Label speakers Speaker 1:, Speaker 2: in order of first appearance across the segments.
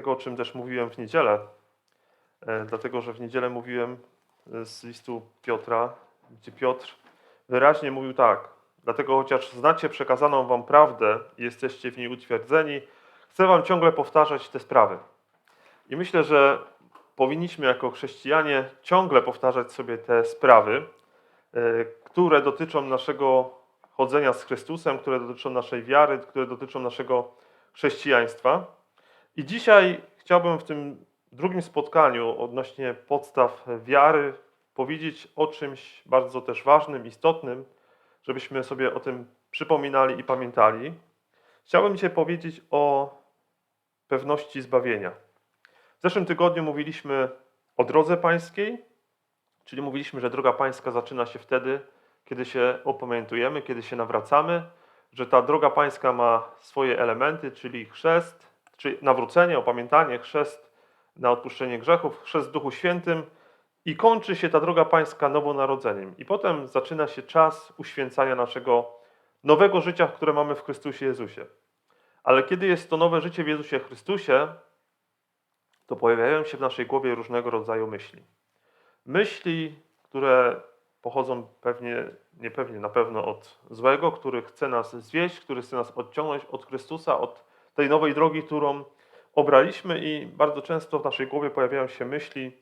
Speaker 1: tego, o czym też mówiłem w niedzielę, e, dlatego że w niedzielę mówiłem e, z listu Piotra, gdzie Piotr wyraźnie mówił tak. Dlatego chociaż znacie przekazaną wam prawdę i jesteście w niej utwierdzeni, chcę wam ciągle powtarzać te sprawy. I myślę, że powinniśmy jako chrześcijanie ciągle powtarzać sobie te sprawy, e, które dotyczą naszego chodzenia z Chrystusem, które dotyczą naszej wiary, które dotyczą naszego chrześcijaństwa. I dzisiaj chciałbym w tym drugim spotkaniu odnośnie podstaw wiary powiedzieć o czymś bardzo też ważnym, istotnym, żebyśmy sobie o tym przypominali i pamiętali. Chciałbym dzisiaj powiedzieć o pewności zbawienia. W zeszłym tygodniu mówiliśmy o drodze pańskiej, czyli mówiliśmy, że droga pańska zaczyna się wtedy, kiedy się opamiętujemy, kiedy się nawracamy, że ta droga pańska ma swoje elementy, czyli chrzest, czyli nawrócenie, opamiętanie, chrzest na odpuszczenie grzechów, chrzest w Duchu Świętym i kończy się ta droga pańska nowonarodzeniem. I potem zaczyna się czas uświęcania naszego nowego życia, które mamy w Chrystusie Jezusie. Ale kiedy jest to nowe życie w Jezusie Chrystusie, to pojawiają się w naszej głowie różnego rodzaju myśli. Myśli, które pochodzą pewnie, niepewnie na pewno od złego, który chce nas zwieść, który chce nas odciągnąć od Chrystusa, od tej nowej drogi, którą obraliśmy i bardzo często w naszej głowie pojawiają się myśli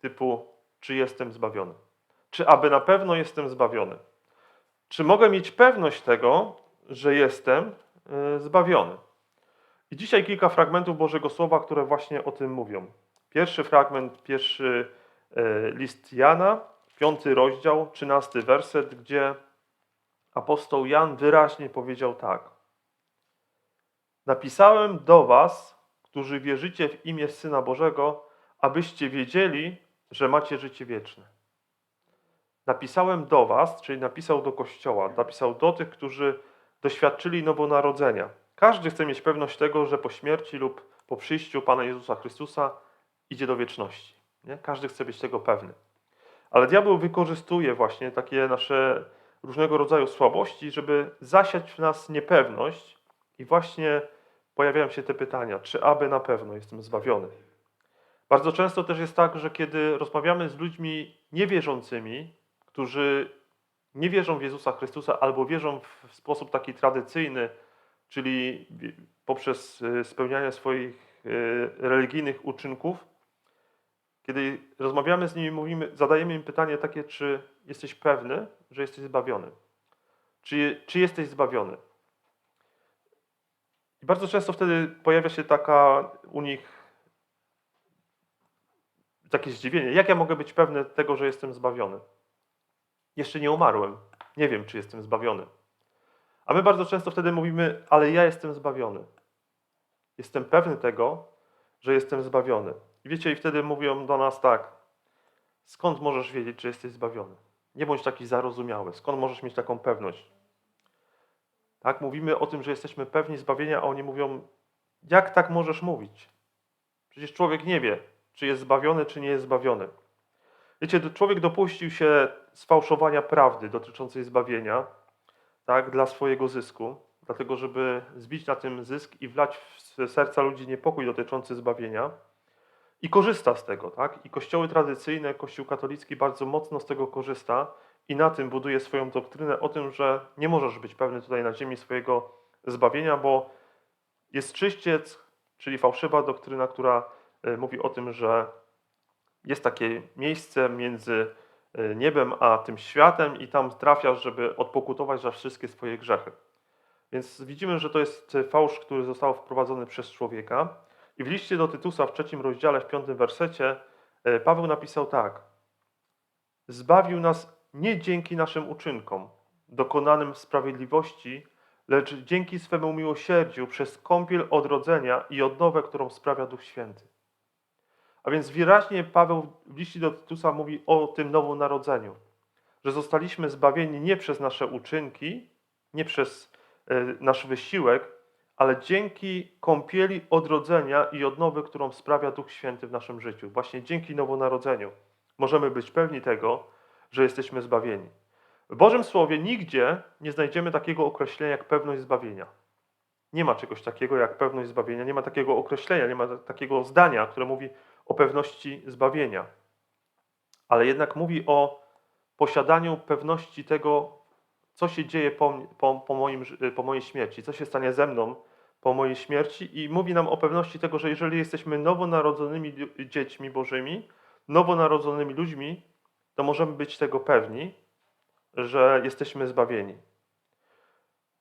Speaker 1: typu czy jestem zbawiony? Czy aby na pewno jestem zbawiony? Czy mogę mieć pewność tego, że jestem y, zbawiony? I dzisiaj kilka fragmentów Bożego Słowa, które właśnie o tym mówią. Pierwszy fragment, pierwszy y, list Jana, piąty rozdział, trzynasty werset, gdzie apostoł Jan wyraźnie powiedział tak. Napisałem do was, którzy wierzycie w imię Syna Bożego, abyście wiedzieli, że macie życie wieczne. Napisałem do was, czyli napisał do Kościoła, napisał do tych, którzy doświadczyli nowonarodzenia. Każdy chce mieć pewność tego, że po śmierci lub po przyjściu Pana Jezusa Chrystusa idzie do wieczności. Nie? Każdy chce być tego pewny. Ale diabeł wykorzystuje właśnie takie nasze różnego rodzaju słabości, żeby zasiać w nas niepewność i właśnie pojawiają się te pytania, czy aby na pewno jestem zbawiony. Bardzo często też jest tak, że kiedy rozmawiamy z ludźmi niewierzącymi, którzy nie wierzą w Jezusa Chrystusa albo wierzą w sposób taki tradycyjny, czyli poprzez y, spełnianie swoich y, religijnych uczynków, kiedy rozmawiamy z nimi, mówimy, zadajemy im pytanie takie, czy jesteś pewny, że jesteś zbawiony? Czy, czy jesteś zbawiony? I bardzo często wtedy pojawia się taka u nich takie zdziwienie. Jak ja mogę być pewny tego, że jestem zbawiony? Jeszcze nie umarłem. Nie wiem, czy jestem zbawiony. A my bardzo często wtedy mówimy, ale ja jestem zbawiony. Jestem pewny tego, że jestem zbawiony. I wiecie, i wtedy mówią do nas tak: skąd możesz wiedzieć, czy jesteś zbawiony? Nie bądź taki zarozumiały. Skąd możesz mieć taką pewność? Tak, mówimy o tym, że jesteśmy pewni zbawienia, a oni mówią, jak tak możesz mówić? Przecież człowiek nie wie, czy jest zbawiony, czy nie jest zbawiony. Wiecie, człowiek dopuścił się sfałszowania prawdy dotyczącej zbawienia, tak, dla swojego zysku, dlatego żeby zbić na tym zysk i wlać w serca ludzi niepokój dotyczący zbawienia. I korzysta z tego, tak? I kościoły tradycyjne, Kościół katolicki bardzo mocno z tego korzysta i na tym buduje swoją doktrynę o tym, że nie możesz być pewny tutaj na ziemi swojego zbawienia, bo jest czyściec, czyli fałszywa doktryna, która e, mówi o tym, że jest takie miejsce między e, niebem a tym światem i tam trafiasz, żeby odpokutować za wszystkie swoje grzechy. Więc widzimy, że to jest fałsz, który został wprowadzony przez człowieka. I w liście do Tytusa w trzecim rozdziale, w piątym wersecie, e, Paweł napisał tak. Zbawił nas nie dzięki naszym uczynkom, dokonanym sprawiedliwości, lecz dzięki swemu miłosierdziu przez kąpiel odrodzenia i odnowę, którą sprawia Duch Święty. A więc wyraźnie Paweł w liście do Tytusa mówi o tym nowonarodzeniu, że zostaliśmy zbawieni nie przez nasze uczynki, nie przez e, nasz wysiłek, ale dzięki kąpieli odrodzenia i odnowy, którą sprawia Duch Święty w naszym życiu. Właśnie dzięki nowonarodzeniu możemy być pewni tego, że jesteśmy zbawieni. W Bożym Słowie nigdzie nie znajdziemy takiego określenia jak pewność zbawienia. Nie ma czegoś takiego jak pewność zbawienia, nie ma takiego określenia, nie ma ta- takiego zdania, które mówi o pewności zbawienia. Ale jednak mówi o posiadaniu pewności tego, co się dzieje po, po, po, moim, po mojej śmierci, co się stanie ze mną po mojej śmierci i mówi nam o pewności tego, że jeżeli jesteśmy nowonarodzonymi dziećmi Bożymi, nowonarodzonymi ludźmi, to możemy być tego pewni, że jesteśmy zbawieni.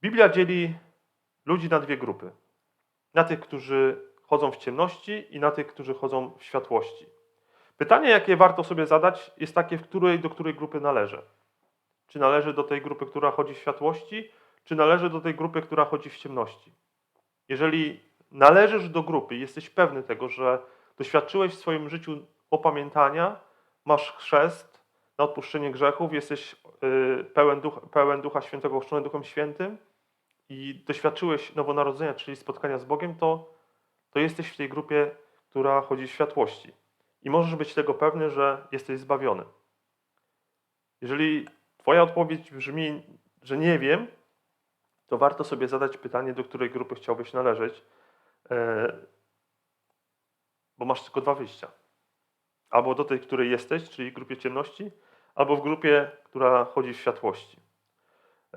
Speaker 1: Biblia dzieli ludzi na dwie grupy. Na tych, którzy chodzą w ciemności i na tych, którzy chodzą w światłości. Pytanie, jakie warto sobie zadać, jest takie, w której, do której grupy należy. Czy należy do tej grupy, która chodzi w światłości, czy należy do tej grupy, która chodzi w ciemności? Jeżeli należysz do grupy i jesteś pewny tego, że doświadczyłeś w swoim życiu opamiętania, masz chrzest na odpuszczenie grzechów, jesteś y, pełen, ducha, pełen Ducha Świętego, ochrzczony Duchem Świętym i doświadczyłeś nowonarodzenia, czyli spotkania z Bogiem, to, to jesteś w tej grupie, która chodzi w światłości. I możesz być tego pewny, że jesteś zbawiony. Jeżeli Twoja odpowiedź brzmi, że nie wiem, to warto sobie zadać pytanie, do której grupy chciałbyś należeć, e, bo masz tylko dwa wyjścia. Albo do tej, której jesteś, czyli grupie ciemności, albo w grupie, która chodzi w światłości.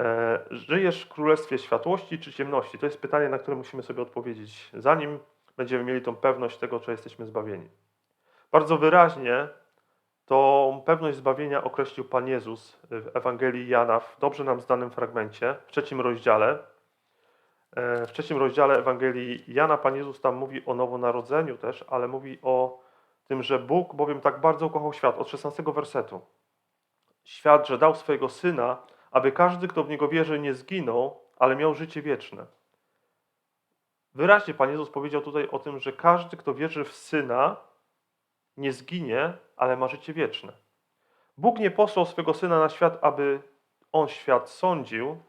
Speaker 1: E, Żyjesz w królestwie światłości czy ciemności? To jest pytanie, na które musimy sobie odpowiedzieć, zanim będziemy mieli tą pewność tego, że jesteśmy zbawieni. Bardzo wyraźnie tą pewność zbawienia określił Pan Jezus w Ewangelii Jana w dobrze nam znanym fragmencie, w trzecim rozdziale. E, W trzecim rozdziale Ewangelii Jana Pan Jezus tam mówi o nowonarodzeniu też, ale mówi o tym, że Bóg bowiem tak bardzo ukochał świat, od 16 wersetu. Świat, że dał swojego Syna, aby każdy, kto w Niego wierzy, nie zginął, ale miał życie wieczne. Wyraźnie Pan Jezus powiedział tutaj o tym, że każdy, kto wierzy w Syna, nie zginie, ale ma życie wieczne. Bóg nie posłał swego Syna na świat, aby On świat sądził,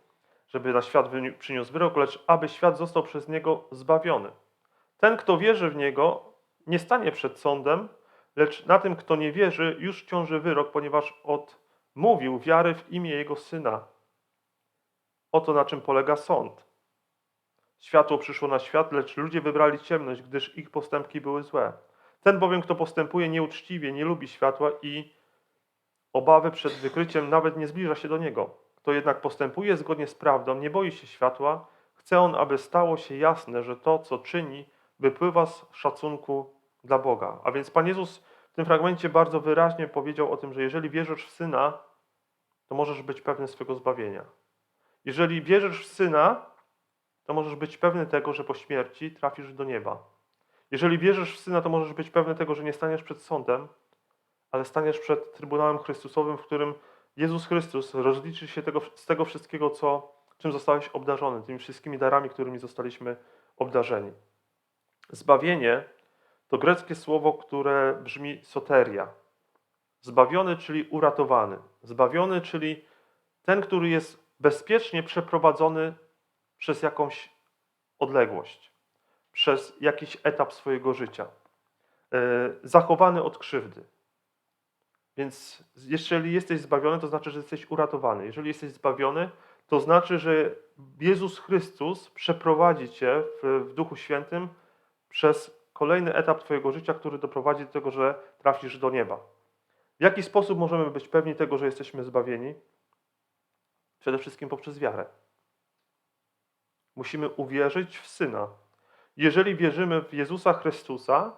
Speaker 1: żeby na świat przyniósł wyrok, lecz aby świat został przez Niego zbawiony. Ten, kto wierzy w Niego, nie stanie przed sądem, lecz na tym, kto nie wierzy, już ciąży wyrok, ponieważ odmówił wiary w imię Jego Syna. Oto na czym polega sąd. Światło przyszło na świat, lecz ludzie wybrali ciemność, gdyż ich postępki były złe. Ten bowiem, kto postępuje nieuczciwie, nie lubi światła i obawy przed wykryciem nawet nie zbliża się do niego. Kto jednak postępuje zgodnie z prawdą, nie boi się światła, chce on, aby stało się jasne, że to, co czyni, wypływa z szacunku dla Boga. A więc Pan Jezus w tym fragmencie bardzo wyraźnie powiedział o tym, że jeżeli wierzysz w Syna, to możesz być pewny swego zbawienia. Jeżeli wierzysz w Syna, to możesz być pewny tego, że po śmierci trafisz do nieba. Jeżeli wierzysz w Syna, to możesz być pewny tego, że nie staniesz przed sądem, ale staniesz przed Trybunałem Chrystusowym, w którym Jezus Chrystus rozliczy się tego, z tego wszystkiego, co, czym zostałeś obdarzony, tymi wszystkimi darami, którymi zostaliśmy obdarzeni. Zbawienie to greckie słowo, które brzmi soteria. Zbawiony, czyli uratowany. Zbawiony, czyli ten, który jest bezpiecznie przeprowadzony przez jakąś odległość, przez jakiś etap swojego życia, e, zachowany od krzywdy. Więc jeżeli jesteś zbawiony, to znaczy, że jesteś uratowany. Jeżeli jesteś zbawiony, to znaczy, że Jezus Chrystus przeprowadzi cię w, w Duchu Świętym przez kolejny etap Twojego życia, który doprowadzi do tego, że trafisz do nieba. W jaki sposób możemy być pewni tego, że jesteśmy zbawieni? Przede wszystkim poprzez wiarę. Musimy uwierzyć w Syna. Jeżeli wierzymy w Jezusa Chrystusa,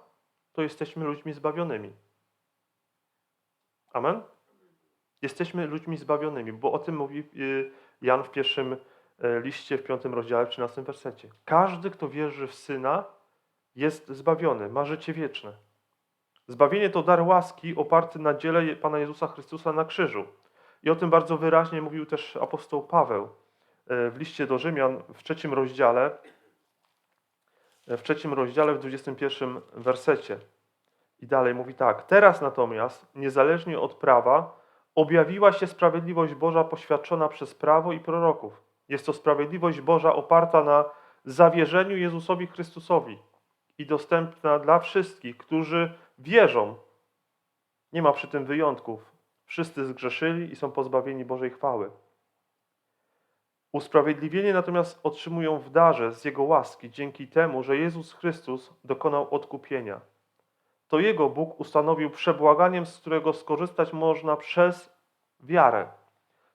Speaker 1: to jesteśmy ludźmi zbawionymi. Amen? Jesteśmy ludźmi zbawionymi, bo o tym mówi y, Jan w pierwszym y, liście, w piątym rozdziale, w 13 wersecie. Każdy, kto wierzy w Syna, jest zbawiony, ma życie wieczne. Zbawienie to dar łaski oparty na dziele Pana Jezusa Chrystusa na krzyżu. I o tym bardzo wyraźnie mówił też apostoł Paweł y, w liście do Rzymian w trzecim rozdziale, w trzecim rozdziale, w 21 wersecie. I dalej mówi tak. Teraz natomiast, niezależnie od prawa, objawiła się sprawiedliwość Boża poświadczona przez prawo i proroków. Jest to sprawiedliwość Boża oparta na zawierzeniu Jezusowi Chrystusowi i dostępna dla wszystkich, którzy wierzą. Nie ma przy tym wyjątków. Wszyscy zgrzeszyli i są pozbawieni Bożej chwały. Usprawiedliwienie natomiast otrzymują w darze z Jego łaski dzięki temu, że Jezus Chrystus dokonał odkupienia. To Jego Bóg ustanowił przebłaganiem, z którego skorzystać można przez wiarę.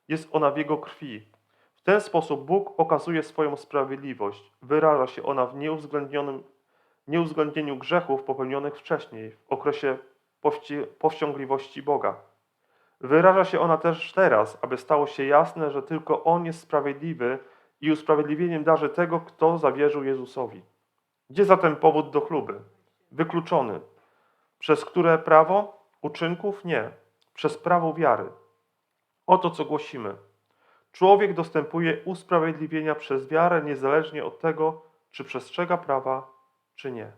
Speaker 1: Jest ona w Jego krwi. W ten sposób Bóg okazuje swoją sprawiedliwość. Wyraża się ona w nieuwzględnionym, nieuwzględnieniu grzechów popełnionych wcześniej, w okresie powści- powściągliwości Boga. Wyraża się ona też teraz, aby stało się jasne, że tylko On jest sprawiedliwy i usprawiedliwieniem darzy tego, kto zawierzył Jezusowi. Gdzie zatem powód do chluby? Wykluczony. Przez które prawo? Uczynków? Nie. Przez prawo wiary. Oto co głosimy. Człowiek dostępuje usprawiedliwienia przez wiarę, niezależnie od tego, czy przestrzega prawa, czy nie.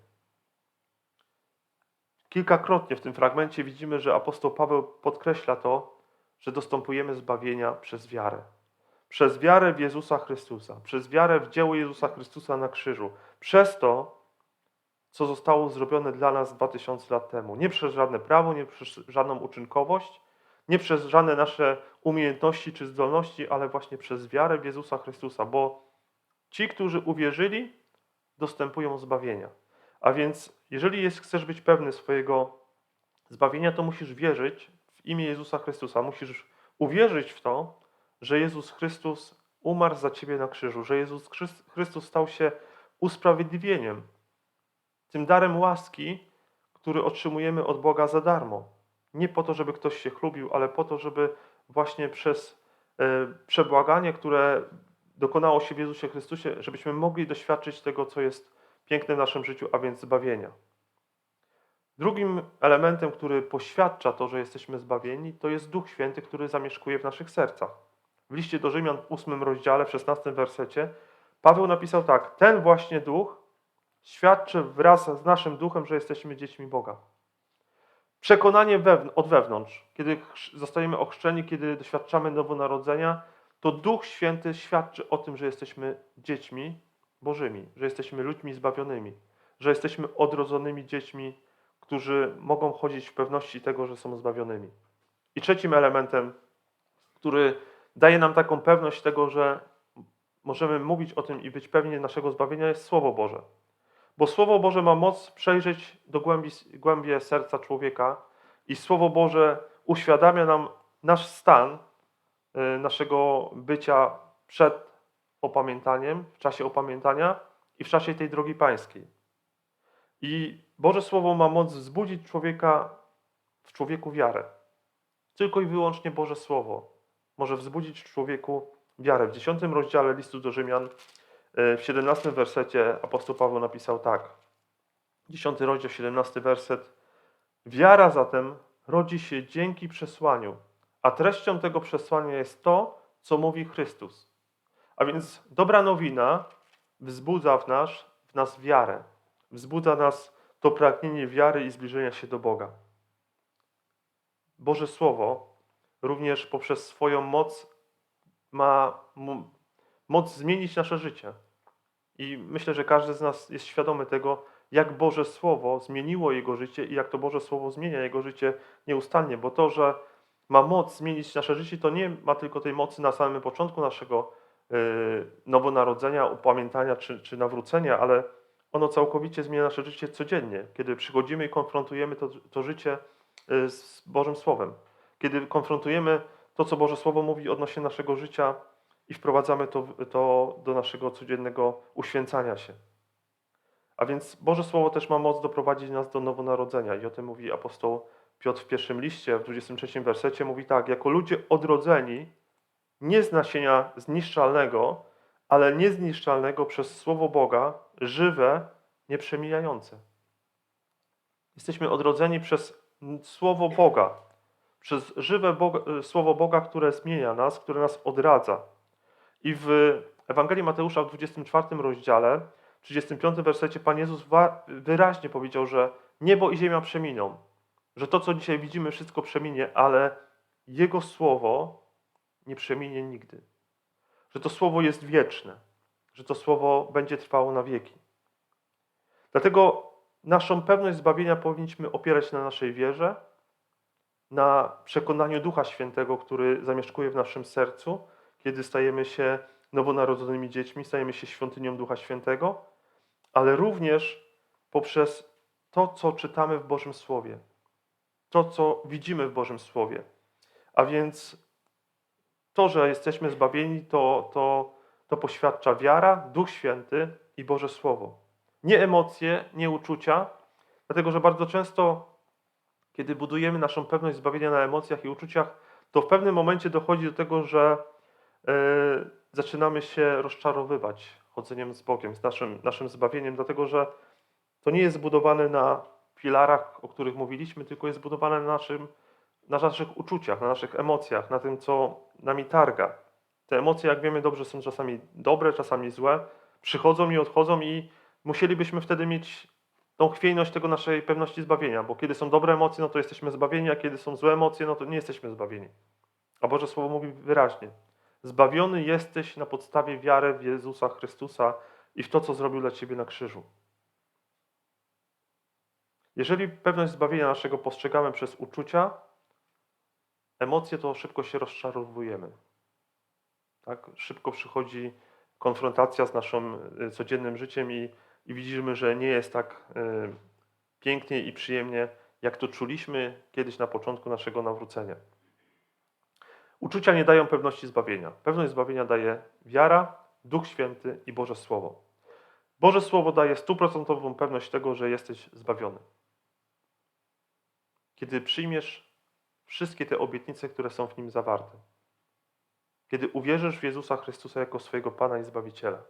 Speaker 1: Kilkakrotnie w tym fragmencie widzimy, że apostoł Paweł podkreśla to, że dostępujemy zbawienia przez wiarę. Przez wiarę w Jezusa Chrystusa, przez wiarę w dzieło Jezusa Chrystusa na krzyżu, przez to, co zostało zrobione dla nas 2000 lat temu. Nie przez żadne prawo, nie przez żadną uczynkowość, nie przez żadne nasze umiejętności czy zdolności, ale właśnie przez wiarę w Jezusa Chrystusa, bo ci, którzy uwierzyli, dostępują zbawienia. A więc, jeżeli jest, chcesz być pewny swojego zbawienia, to musisz wierzyć w imię Jezusa Chrystusa. Musisz uwierzyć w to, że Jezus Chrystus umarł za ciebie na krzyżu, że Jezus Chryst- Chrystus stał się usprawiedliwieniem, tym darem łaski, który otrzymujemy od Boga za darmo. Nie po to, żeby ktoś się chlubił, ale po to, żeby właśnie przez e, przebłaganie, które dokonało się w Jezusie Chrystusie, żebyśmy mogli doświadczyć tego, co jest piękne w naszym życiu, a więc zbawienia. Drugim elementem, który poświadcza to, że jesteśmy zbawieni, to jest Duch Święty, który zamieszkuje w naszych sercach. W liście do Rzymian w 8 rozdziale, w 16 wersecie, Paweł napisał tak: Ten właśnie Duch świadczy wraz z naszym duchem, że jesteśmy dziećmi Boga. Przekonanie wewn- od wewnątrz, kiedy zostajemy ochrzczeni, kiedy doświadczamy nowonarodzenia, to Duch Święty świadczy o tym, że jesteśmy dziećmi Bożymi, że jesteśmy ludźmi zbawionymi, że jesteśmy odrodzonymi dziećmi, którzy mogą chodzić w pewności tego, że są zbawionymi. I trzecim elementem, który daje nam taką pewność tego, że możemy mówić o tym i być pewni naszego zbawienia, jest Słowo Boże. Bo Słowo Boże ma moc przejrzeć do głębi, serca człowieka i Słowo Boże uświadamia nam nasz stan naszego bycia przed opamiętaniem, w czasie opamiętania i w czasie tej drogi pańskiej. I Boże Słowo ma moc wzbudzić człowieka w człowieku wiarę. Tylko i wyłącznie Boże Słowo może wzbudzić w człowieku wiarę. W dziesiątym rozdziale listu do Rzymian, y, w 17 wersecie apostoł Paweł napisał tak. 10 rozdział, 17 werset. Wiara zatem rodzi się dzięki przesłaniu, a treścią tego przesłania jest to, co mówi Chrystus. A więc dobra nowina wzbudza w nas, w nas wiarę. Wzbudza nas to pragnienie wiary i zbliżenia się do Boga. Boże Słowo również poprzez swoją moc ma moc zmienić nasze życie. I myślę, że każdy z nas jest świadomy tego, jak Boże Słowo zmieniło jego życie i jak to Boże Słowo zmienia jego życie nieustannie, bo to, że ma moc zmienić nasze życie, to nie ma tylko tej mocy na samym początku naszego y, nowonarodzenia, upamiętania czy, czy nawrócenia, ale ono całkowicie zmienia nasze życie codziennie, kiedy przychodzimy i konfrontujemy to, to życie y, z Bożym Słowem. Kiedy konfrontujemy to, co Boże Słowo mówi odnośnie naszego życia i wprowadzamy to, to do naszego codziennego uświęcania się. A więc Boże Słowo też ma moc doprowadzić nas do nowonarodzenia i o tym mówi apostoł Piotr w pierwszym liście, w 23 wersecie, mówi tak, jako ludzie odrodzeni nie z nasienia zniszczalnego, ale niezniszczalnego przez Słowo Boga, żywe, nieprzemijające. Jesteśmy odrodzeni przez Słowo Boga, przez żywe Boga, Słowo Boga, które zmienia nas, które nas odradza. I w Ewangelii Mateusza w 24 rozdziale, 35 wersecie Pan Jezus wyraźnie powiedział, że niebo i ziemia przeminą, że to, co dzisiaj widzimy, wszystko przeminie, ale Jego Słowo nie przeminie nigdy. Że to Słowo jest wieczne, że to Słowo będzie trwało na wieki. Dlatego naszą pewność zbawienia powinniśmy opierać na naszej wierze, na przekonaniu Ducha Świętego, który zamieszkuje w naszym sercu, kiedy stajemy się nowonarodzonymi dziećmi, stajemy się świątynią Ducha Świętego, ale również poprzez to, co czytamy w Bożym Słowie, to, co widzimy w Bożym Słowie. A więc to, że jesteśmy zbawieni, to, to, to poświadcza wiara, Duch Święty i Boże Słowo. Nie emocje, nie uczucia, dlatego że bardzo często, kiedy budujemy naszą pewność zbawienia na emocjach i uczuciach, to w pewnym momencie dochodzi do tego, że e, zaczynamy się rozczarowywać chodzeniem z Bogiem, z naszym, naszym zbawieniem, dlatego że to nie jest zbudowane na filarach, o których mówiliśmy, tylko jest zbudowane na, naszym, na naszych uczuciach, na naszych emocjach, na tym, co nami targa. Te emocje, jak wiemy dobrze, są czasami dobre, czasami złe, przychodzą i odchodzą i musielibyśmy wtedy mieć tą chwiejność tego naszej pewności zbawienia, bo kiedy są dobre emocje, no to jesteśmy zbawieni, a kiedy są złe emocje, no to nie jesteśmy zbawieni. A Boże Słowo mówi wyraźnie: Zbawiony jesteś na podstawie wiary w Jezusa Chrystusa i w to, co zrobił dla ciebie na krzyżu. Jeżeli pewność zbawienia naszego postrzegamy przez uczucia, emocje, to szybko się rozczarowujemy. Tak? Szybko przychodzi konfrontacja z naszym y, codziennym życiem i, i widzimy, że nie jest tak y, pięknie i przyjemnie, jak to czuliśmy kiedyś na początku naszego nawrócenia. Uczucia nie dają pewności zbawienia. Pewność zbawienia daje wiara, Duch Święty i Boże Słowo. Boże Słowo daje stuprocentową pewność tego, że jesteś zbawiony. Kiedy przyjmiesz wszystkie te obietnice, które są w nim zawarte. Kiedy uwierzysz w Jezusa Chrystusa jako swojego Pana i Zbawiciela.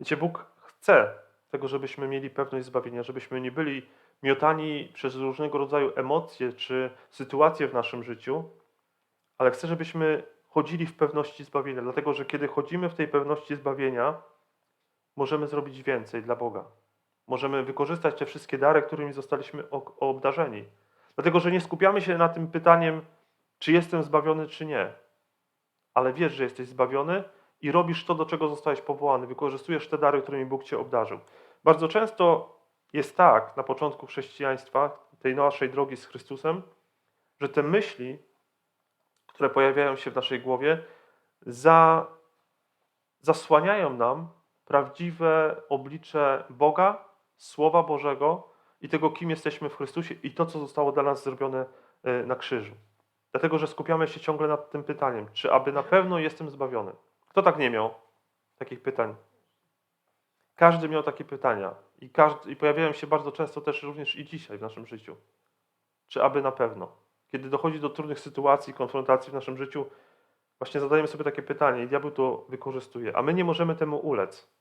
Speaker 1: Wiecie, Bóg chce tego, żebyśmy mieli pewność zbawienia, żebyśmy nie byli miotani przez różnego rodzaju emocje czy sytuacje w naszym życiu, ale chce, żebyśmy chodzili w pewności zbawienia, dlatego że kiedy chodzimy w tej pewności zbawienia, możemy zrobić więcej dla Boga. Możemy wykorzystać te wszystkie dary, którymi zostaliśmy obdarzeni. Dlatego, że nie skupiamy się na tym pytaniem, czy jestem zbawiony, czy nie. Ale wiesz, że jesteś zbawiony i robisz to, do czego zostałeś powołany. Wykorzystujesz te dary, którymi Bóg cię obdarzył. Bardzo często jest tak na początku chrześcijaństwa, tej naszej drogi z Chrystusem, że te myśli, które pojawiają się w naszej głowie, za, zasłaniają nam prawdziwe oblicze Boga, Słowa Bożego i tego, kim jesteśmy w Chrystusie i to, co zostało dla nas zrobione e, na krzyżu. Dlatego, że skupiamy się ciągle nad tym pytaniem, czy aby na pewno jestem zbawiony. Kto tak nie miał takich pytań? Każdy miał takie pytania i, każdy, i pojawiają się bardzo często też również i dzisiaj w naszym życiu. Czy aby na pewno? Kiedy dochodzi do trudnych sytuacji, konfrontacji w naszym życiu, właśnie zadajemy sobie takie pytanie i diabeł to wykorzystuje, a my nie możemy temu ulec.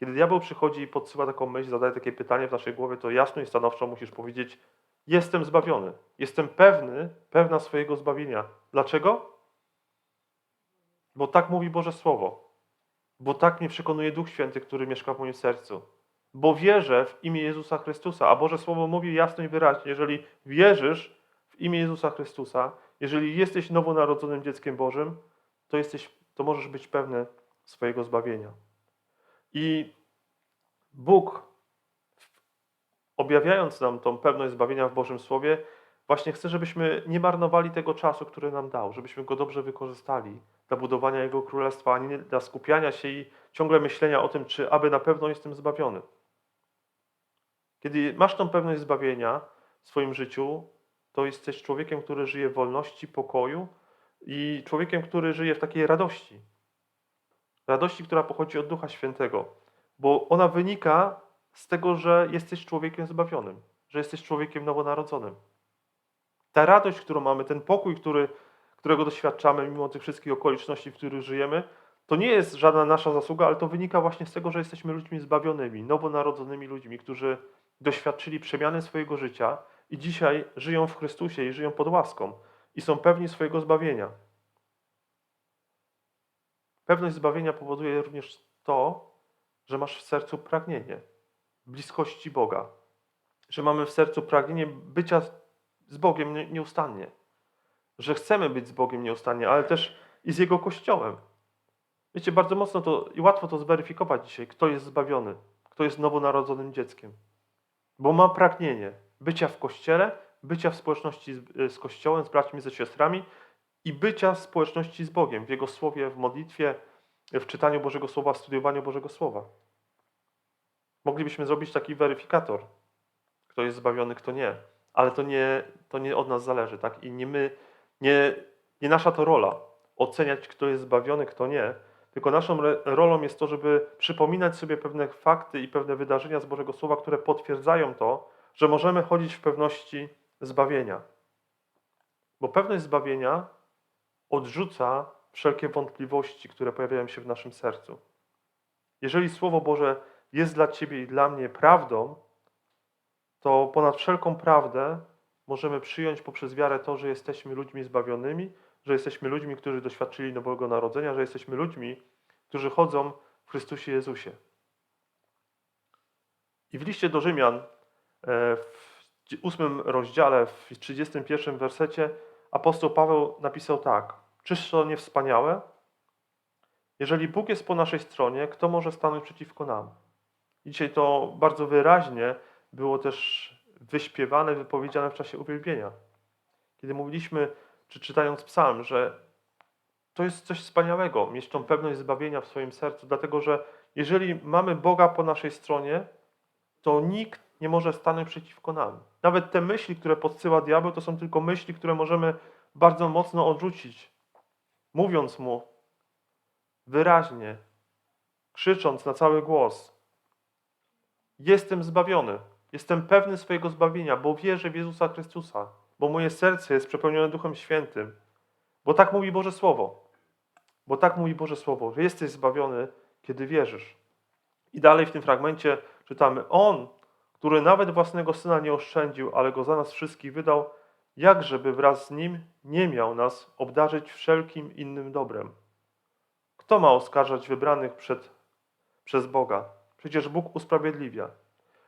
Speaker 1: Kiedy diabeł przychodzi i podsyła taką myśl, zadaje takie pytanie w naszej głowie, to jasno i stanowczo musisz powiedzieć: Jestem zbawiony. Jestem pewny, pewna swojego zbawienia. Dlaczego? Bo tak mówi Boże Słowo. Bo tak mnie przekonuje Duch Święty, który mieszka w moim sercu. Bo wierzę w imię Jezusa Chrystusa. A Boże Słowo mówi jasno i wyraźnie: jeżeli wierzysz w imię Jezusa Chrystusa, jeżeli jesteś nowonarodzonym dzieckiem Bożym, to, jesteś, to możesz być pewny swojego zbawienia. I Bóg, objawiając nam tą pewność zbawienia w Bożym Słowie, właśnie chce, żebyśmy nie marnowali tego czasu, który nam dał, żebyśmy go dobrze wykorzystali dla budowania Jego Królestwa, a nie dla skupiania się i ciągle myślenia o tym, czy aby na pewno jestem zbawiony. Kiedy masz tą pewność zbawienia w swoim życiu, to jesteś człowiekiem, który żyje w wolności, pokoju i człowiekiem, który żyje w takiej radości. Radości, która pochodzi od Ducha Świętego, bo ona wynika z tego, że jesteś człowiekiem zbawionym, że jesteś człowiekiem nowonarodzonym. Ta radość, którą mamy, ten pokój, który, którego doświadczamy mimo tych wszystkich okoliczności, w których żyjemy, to nie jest żadna nasza zasługa, ale to wynika właśnie z tego, że jesteśmy ludźmi zbawionymi, nowonarodzonymi ludźmi, którzy doświadczyli przemiany swojego życia i dzisiaj żyją w Chrystusie i żyją pod łaską i są pewni swojego zbawienia. Pewność zbawienia powoduje również to, że masz w sercu pragnienie bliskości Boga, że mamy w sercu pragnienie bycia z Bogiem nie- nieustannie, że chcemy być z Bogiem nieustannie, ale też i z Jego Kościołem. Wiecie, bardzo mocno to i łatwo to zweryfikować dzisiaj, kto jest zbawiony, kto jest nowonarodzonym dzieckiem, bo ma pragnienie bycia w Kościele, bycia w społeczności z, z Kościołem, z braćmi, ze siostrami i bycia w społeczności z Bogiem, w Jego słowie, w modlitwie, w czytaniu Bożego Słowa, w studiowaniu Bożego Słowa. Moglibyśmy zrobić taki weryfikator, kto jest zbawiony, kto nie. Ale to nie, to nie od nas zależy, tak? I nie my, nie, nie nasza to rola oceniać, kto jest zbawiony, kto nie, tylko naszą rolą jest to, żeby przypominać sobie pewne fakty i pewne wydarzenia z Bożego Słowa, które potwierdzają to, że możemy chodzić w pewności zbawienia. Bo pewność zbawienia odrzuca wszelkie wątpliwości, które pojawiają się w naszym sercu. Jeżeli Słowo Boże jest dla Ciebie i dla mnie prawdą, to ponad wszelką prawdę możemy przyjąć poprzez wiarę to, że jesteśmy ludźmi zbawionymi, że jesteśmy ludźmi, którzy doświadczyli nowego narodzenia, że jesteśmy ludźmi, którzy chodzą w Chrystusie Jezusie. I w liście do Rzymian, e, w ósmym rozdziale, w 31 wersecie, apostoł Paweł napisał tak: Czyż to nie wspaniałe? Jeżeli Bóg jest po naszej stronie, kto może stanąć przeciwko nam? I Dzisiaj to bardzo wyraźnie było też wyśpiewane, wypowiedziane w czasie uwielbienia. Kiedy mówiliśmy, czy czytając psalm, że to jest coś wspaniałego, mieć tą pewność zbawienia w swoim sercu, dlatego że jeżeli mamy Boga po naszej stronie, to nikt nie może stanąć przeciwko nam. Nawet te myśli, które podsyła diabeł, to są tylko myśli, które możemy bardzo mocno odrzucić, mówiąc mu wyraźnie, krzycząc na cały głos: Jestem zbawiony, jestem pewny swojego zbawienia, bo wierzę w Jezusa Chrystusa, bo moje serce jest przepełnione Duchem Świętym, bo tak mówi Boże Słowo. Bo tak mówi Boże Słowo, że jesteś zbawiony, kiedy wierzysz. I dalej w tym fragmencie czytamy: On, który nawet własnego syna nie oszczędził, ale go za nas wszystkich wydał, jakżeby wraz z nim nie miał nas obdarzyć wszelkim innym dobrem. Kto ma oskarżać wybranych przed, przez Boga? Przecież Bóg usprawiedliwia.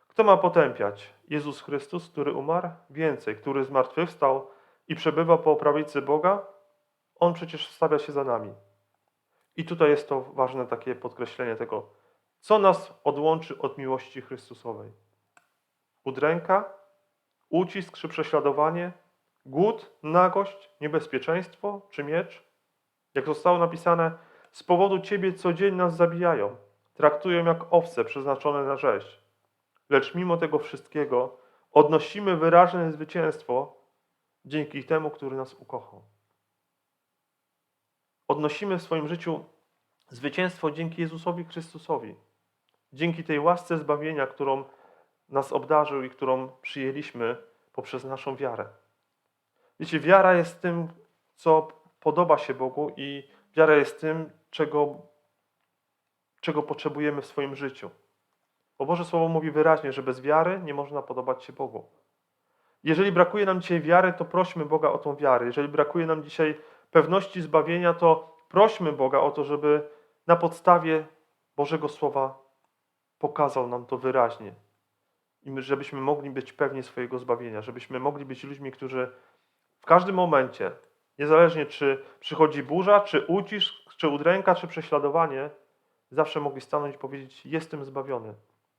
Speaker 1: Kto ma potępiać? Jezus Chrystus, który umarł? Więcej, który zmartwychwstał i przebywa po prawicy Boga? On przecież wstawia się za nami. I tutaj jest to ważne takie podkreślenie tego, co nas odłączy od miłości Chrystusowej. Udręka, ucisk czy prześladowanie, głód, nagość, niebezpieczeństwo czy miecz? Jak zostało napisane, z powodu Ciebie co dzień nas zabijają, traktują jak owce przeznaczone na rzeź. Lecz mimo tego wszystkiego odnosimy wyraźne zwycięstwo dzięki temu, który nas ukochał. Odnosimy w swoim życiu zwycięstwo dzięki Jezusowi Chrystusowi. Dzięki tej łasce zbawienia, którą nas obdarzył i którą przyjęliśmy poprzez naszą wiarę. Wiecie, wiara jest tym, co podoba się Bogu i wiara jest tym, czego, czego potrzebujemy w swoim życiu. Bo Boże Słowo mówi wyraźnie, że bez wiary nie można podobać się Bogu. Jeżeli brakuje nam dzisiaj wiary, to prośmy Boga o tą wiarę. Jeżeli brakuje nam dzisiaj pewności zbawienia, to prośmy Boga o to, żeby na podstawie Bożego Słowa pokazał nam to wyraźnie. I my, żebyśmy mogli być pewni swojego zbawienia, żebyśmy mogli być ludźmi, którzy w każdym momencie, niezależnie czy przychodzi burza, czy ucisk, czy udręka, czy prześladowanie, zawsze mogli stanąć i powiedzieć: Jestem zbawiony,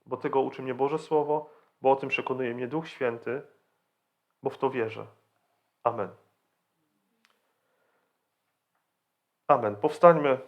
Speaker 1: bo tego uczy mnie Boże Słowo, bo o tym przekonuje mnie Duch Święty, bo w to wierzę. Amen. Amen. Powstańmy